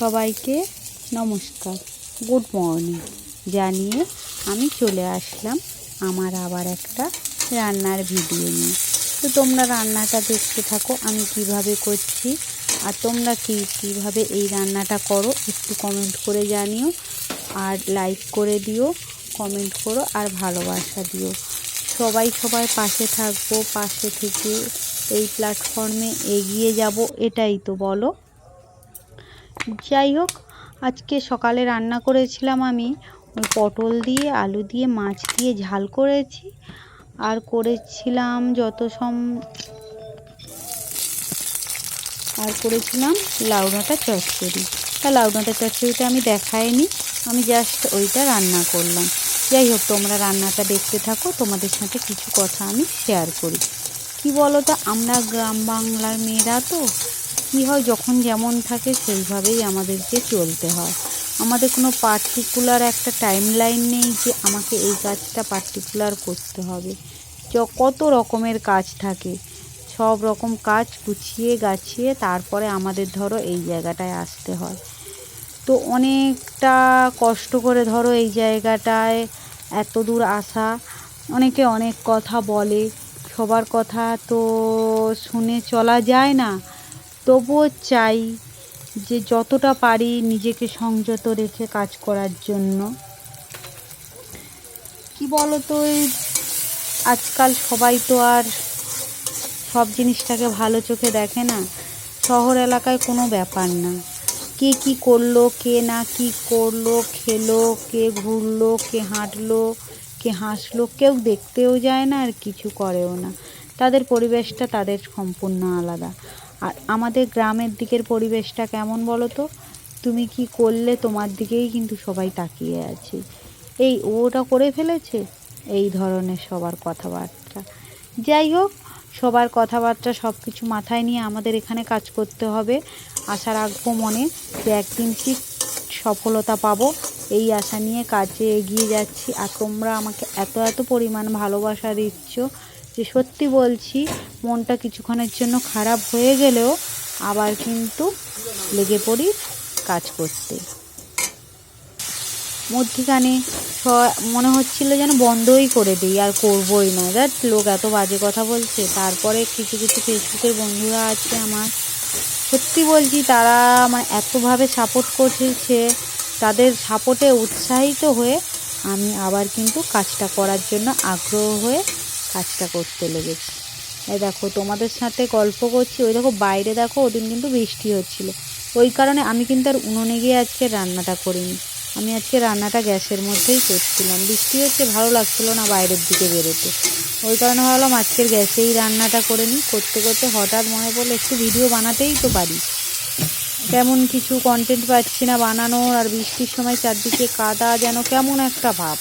সবাইকে নমস্কার। Good morning. জানিয়ে আমি চলে আসলাম আমার আবার একটা রান্নার ভিডিও নিয়ে। তো তোমরা রান্নাটা দেখতে থাকো, আমি কীভাবে করছি আর তোমরা কি কীভাবে এই রান্নাটা করো একটু কমেন্ট করে জানিও আর লাইক করে দিও কমেন্ট করো আর ভালোবাসা দিও। সবাই সবাই পাশে থাকব, পাশে থেকে এই প্ল্যাটফর্মে এগিয়ে যাব, এটাই তো বলো। যাই হোক, আজকে সকালে রান্না করেছিলাম আমি। ওই পটল দিয়ে, আলু দিয়ে, মাছ দিয়ে ঝাল করেছি। আর করেছিলাম যত সম আর করেছিলাম লাউ ডাঁটা চচ্চড়ি। তা লাউ ডাঁটা চচ্চড়িটা আমি দেখাইনি, আমি জাস্ট ওইটা রান্না করলাম। যাই হোক, তোমরা রান্নাটা দেখতে থাকো, তোমাদের সাথে কিছু কথা আমি শেয়ার করি। কি বলো তো আমরা গ্রাম বাংলার মেয়েরা তো কী হয়, যখন যেমন থাকে সেইভাবেই আমাদেরকে চলতে হয়। আমাদের কোনো পার্টিকুলার একটা টাইম লাইন নেই যে আমাকে এই কাজটা পার্টিকুলার করতে হবে। কত রকমের কাজ থাকে। সব রকম কাজ গুছিয়ে গাছিয়ে তারপরে আমাদের ধরো এই জায়গাটায় আসতে হয়। তো অনেকটা কষ্ট করে ধরো এই জায়গাটায় এত দূর আসা। অনেকে অনেক কথা বলে। সবার কথা তো শুনে চলা যায় না। তবুও চাই যে যতটা পারি নিজেকে সংযত রেখে কাজ করার জন্য। কি বলো তো এই আজকাল সবাই তো আর সব জিনিসটাকে ভালো চোখে দেখে না। শহর এলাকায় কোনো ব্যাপার না। কে কি করল, কে না কি করল, খেলো, কে ঘুরলো, কে হাঁটলো, কে হাসলো, কেউ দেখতেও যায় না আর কিছু করেও না। তাদের পরিবেশটা তাদের সম্পূর্ণ আলাদা। আর আমাদের গ্রামের দিকের পরিবেশটা কেমন বলো তো? তুমি কি করলে তোমার দিকেই কিন্তু সবাই তাকিয়ে আছে। এই ওটা করে ফেলেছে? এই ধরনের সবার কথাবার্তা। যাই হোক, সবার কথাবার্তা সব কিছু মাথায় নিয়ে আমাদের এখানে কাজ করতে হবে। আশা রাখব মনে যে একদিন ঠিক সফলতা পাবো। এই আশা নিয়ে কাজে এগিয়ে যাচ্ছি। আর তোমরা আমাকে এত এত পরিমাণ ভালোবাসা দিচ্ছ যে সত্যি বলছি মনটা কিছুক্ষণের জন্য খারাপ হয়ে গেলেও আবার কিন্তু লেগে পড়ি কাজ করতে। মধ্যিখানে মনে হচ্ছিল যেন বন্ধই করে দিই, আর করবই না। দ্যাট লোক এত বাজে কথা বলছে, তারপরে কিছু কিছু ফেসবুকের বন্ধুরা আছে আমার। সত্যি বলছি, তারা মানে এতভাবে সাপোর্ট করছে, তাদের সাপোর্টে উৎসাহিত হয়ে আমি আবার কিন্তু কাজটা করার জন্য আগ্রহ হয়ে কাজটা করতে লেগেছি। এই দেখো, তোমাদের সাথে গল্প করছি। ওই দেখো, বাইরে দেখো, ওদিন কিন্তু বৃষ্টি হচ্ছিল। ওই কারণে আমি কিন্তু আর উনুনে গিয়ে আজকে রান্নাটা করিনি। আমি আজকে রান্নাটা গ্যাসের মধ্যেই করছিলাম। বৃষ্টি হচ্ছে, ভালো লাগছিল না বাইরের দিকে বেরোতে। ওই কারণে ভাবলাম আজকের গ্যাসেই রান্নাটা করে নিই। করতে করতে হঠাৎ মনে পড়ল, একটু ভিডিও বানাতেই তো পারি। তেমন কিছু কন্টেন্ট পাচ্ছি না বানানোর, আর বৃষ্টির সময় চারদিকে কাদা, যেন কেমন একটা ভাব।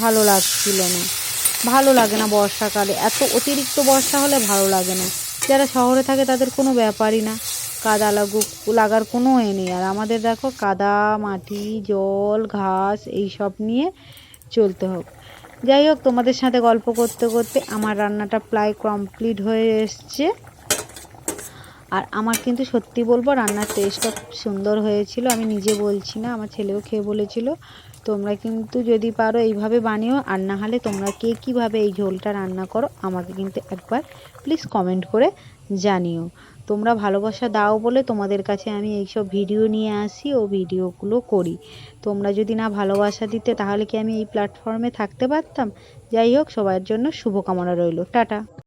ভালো লাগছিল না। ভালো লাগে না বর্ষাকালে। এত অতিরিক্ত বর্ষা হলে ভালো লাগে না। যারা শহরে থাকে তাদের কোনো ব্যাপারই না। কাদা লাগুক, লাগার কোনো এ নেই। আর আমাদের দেখো কাদা, মাটি, জল, ঘাস এই সব নিয়ে চলতে হোক। যাই হোক, তোমাদের সাথে গল্প করতে করতে আমার রান্নাটা প্রায় কমপ্লিট হয়ে এসছে। আর আমার কিন্তু সত্যি বলব, রান্নার টেস্টটা সুন্দর হয়েছিল। আমি নিজে বলছি না, আমার ছেলেও খেয়ে বলেছিল। তোমরা কিন্তু যদি পারো এইভাবে বানিও, আর না হলে তোমরা কে কীভাবে এই ঝোলটা রান্না করো আমাকে কিন্তু একবার প্লিজ কমেন্ট করে জানিও। তোমরা ভালোবাসা দাও বলে তোমাদের কাছে আমি এইসব ভিডিও নিয়ে আসি ও ভিডিওগুলো করি। তোমরা যদি না ভালোবাসা দিতে তাহলে কি আমি এই প্ল্যাটফর্মে থাকতে পারতাম? যাই হোক, সবার জন্য শুভকামনা রইল। টাটা।